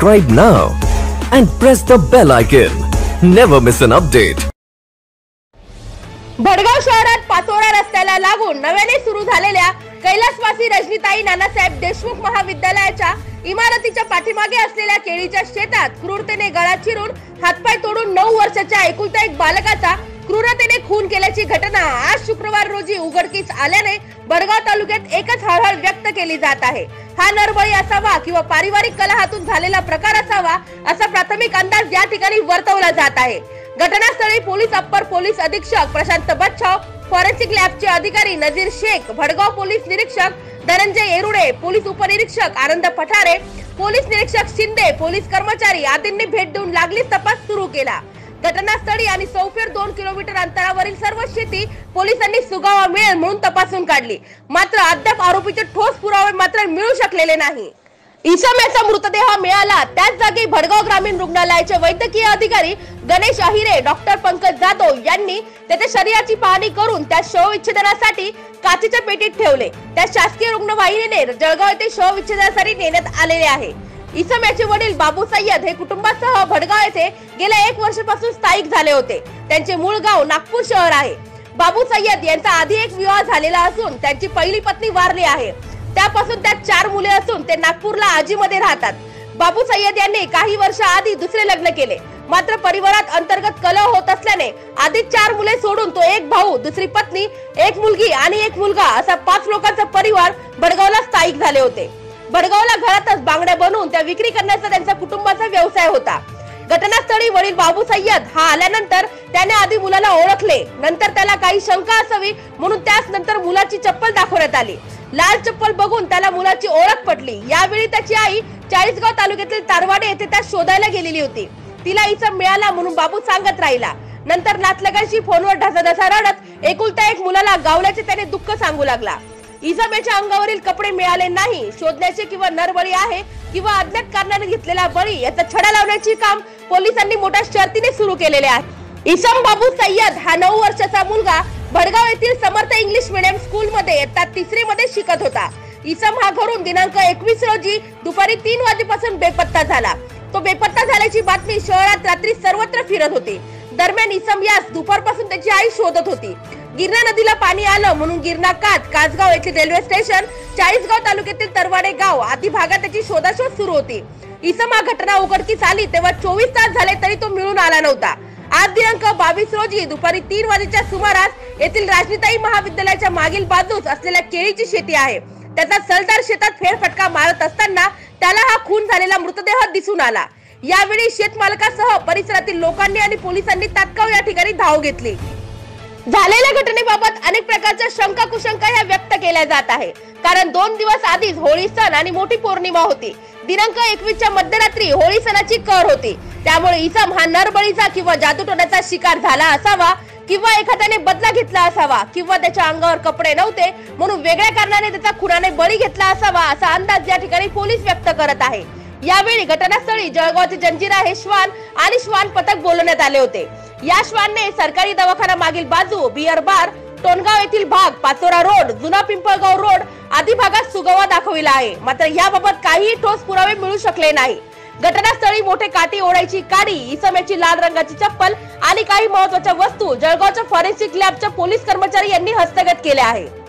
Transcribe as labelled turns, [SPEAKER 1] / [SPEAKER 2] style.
[SPEAKER 1] Subscribe now and press the bell icon. Never miss an update.
[SPEAKER 2] Bhadgaon शहरात पाचोरा रस्त्याला लागून नव्याने सुरू झालेल्या कैलासवासी रजनीताई नानासाहेब देशमुख महाविद्यालयाच्या इमारतीच्या पाठीमागे असलेल्या केळीच्या शेतात क्रूरतेने गळा चिरून हातपाय तोडून नऊ वर्षाच्या एकुलता एक बालकाचा क्रूरतेने खून केल्याची घटना आज शुक्रवार रोजी उघडकीस आल्याने बडगाव तालुक्यात एकच हळहळ व्यक्त केली जात आहे हा नरबळी असावा किंवा पारिवारिक कलहातून झालेला प्रकार असावा असा प्राथमिक अंदाज या ठिकाणी वर्तवला जात आहे. घटनास्थळी पोलीस अप्पर पोलीस अधीक्षक प्रशांत बच्छाव फॉरेन्सिक लॅबचे अधिकारी नजीर शेख भडगाव पोलीस निरीक्षक धनंजय येरुडे पोलीस उपनिरीक्षक आनंद पठारे पोलीस निरीक्षक शिंदे पोलीस कर्मचारी आदींनी भेट देऊन लागलीच तपास सुरू केला. घटनास्थळी आणि सौफेर दोन किलोमीटर अंतरावरील सर्व शेती पोलिसांनी सुगावा मिळेल म्हणून तपासून काढली. मात्र अद्याप आरोपीचे ठोस पुरावे मात्र मिळू शकलेले नाही. इसम याचा मृतदेह मिळाला त्याच जागी भडगाव ग्रामीण रुग्णालयाचे वैद्यकीय अधिकारी गणेश अहिरे डॉक्टर पंकज जाधव यांनी त्याच्या शरीराची पाहणी करून त्या शवविच्छेदनासाठी काचेच्या पेटीत ठेवले. त्या शासकीय रुग्णवाहिनीने जळगाव येथे शवविच्छेदनासाठी नेण्यात आलेले आहे. इसम याचे वडील बाबू सय्यद हे कुटुंबासह भडगाव येथे गेल्या एक वर्षापासून स्थायिक झाले होते. त्यांचे मूळ गाव नागपूर शहर आहे. बाबू सय्यद यांचा आधी एक विवाह झालेला असून त्यांची पहिली पत्नी वारली आहे. त्यापासून त्यात चार मुले असून ते नागपूरला आजीमध्ये राहतात. बाबू सय्यद यांनी काही वर्ष आधी दुसरे लग्न केले. मात्र परिवारात अंतर्गत कलह होत असल्याने आधी चार मुले सोडून तो एक भाऊ दुसरी पत्नी एक मुलगी आणि एक मुलगा असा पाच लोकांचा परिवार भडगावला स्थायिक झाले होते. भडगावला घरातच बांगड्या बनवून त्या विक्री करण्याचा त्यांचा कुटुंबाचा व्यवसाय होता. घटनास्थळी वडील बाबू सय्यद हा आल्यानंतर त्याने आधी मुलाला ओळखले. नंतर त्याला काही शंका असावी म्हणून त्याच नंतर मुलाची चप्पल दाखवण्यात आली. लाल चप्पल बघून त्याला मुलाची ओळख पटली. यावेळी त्याची आई चाळीसगाव तालुक्यातील तारवाडे येथे त्या शोधायला गेलेली होती. तिला इसम मिळाला म्हणून बाबू सांगत राहिला. नंतर नातलगाशी फोनवर ढसाढसा रडत एकुलता एक मुलाला गावल्याचे त्याने दुःख सांगू लागला. इजम अंगावरील कपडे मिळाले नाही. शोधण्याचे किंवा नरबळी आहे किंवा अज्ञात कारणाने घेतलेला बळी याचा छडा लावण्याचे काम पोलिसांनी मोठ्या शर्तीने सुरू केलेले आहे. इसम बाबू सय्यद हा नऊ वर्षाचा मुलगा भडगाव येथील समर्थ इंग्लिश मिडियम स्कूल मध्ये इयत्ता तिसरी मध्ये शिकत होता. इसम हा घरून दिनांक एकवीस रोजी दुपारी तीन वाजेपासून बेपत्ता झाला. तो बेपत्ता झाल्याची बातमी शहरात रात्री सर्वत्र फिरत होती. दरम्यान इसम यास दुपारपासून त्याची आई शोधत होती. गिरणा नदीला पाणी आलं म्हणून गिरणा कात कासगाव येथील रेल्वे स्टेशन चाळीसगाव तालुक्यातील तरवाडे गाव आदी भागात त्याची शोधाशोध सुरू होती. इसम हा घटना उघडकीस आली तेव्हा चोवीस तास झाले तरी तो मिळून आला नव्हता. आज दिनांक बावीस रोजी दुपारी तीन वाजेच्या सुमारास येथील राजनीताई महाविद्यालयाच्या मागील बाजूस असलेल्या केळीची शेती आहे. त्याचा सलदार शेतात फेरफटका मारत असताना त्याला हा खून झालेला मृतदेह दिसून आला. यावेळी शेतमालकासह परिसरातील लोकांनी आणि पोलिसांनी तात्काळ या ठिकाणी धाव घेतली. झालेल्या घटनेबाबत अनेक प्रकारच्या शंका कुशंका ह्या व्यक्त केल्या जात आहे कारण दोन दिवस आधीच होळी सण आणि मोठी पौर्णिमा होती. दिनांक एकवीसच्या मध्यरात्री होळी सणाची कर होती. त्यामुळे इसम हा नरबळीचा किंवा जादूटोण्याचा शिकार झाला असावा किंवा एखाद्याने बदला घेतला असावा किंवा त्याच्या अंगावर कपडे नव्हते म्हणून वेगळ्या कारणाने त्याचा खुनाने बळी घेतला असावा असा अंदाज या ठिकाणी पोलीस व्यक्त करत आहे. यावेळी घटनास्थळी जळगावचे जंजिरा हे श्वान आणि श्वान पथक बोलवण्यात आले होते. या श्वानने सरकारी दवाखाना मागील बाजू बियर बार टोनगाव येथील भाग पाचोरा रोड जुना पिंपळगाव रोड आदी भागात सुगवा दाखविला आहे. मात्र याबाबत काहीही ठोस पुरावे मिळू शकले नाही. घटनास्थळी मोठे काठी ओढायची काडी इसमेची लाल रंगाची चप्पल आणि काही महत्त्वाच्या वस्तू जळगावच्या फॉरेन्सिक लॅबच्या पोलीस कर्मचारी यांनी हस्तगत केल्या आहे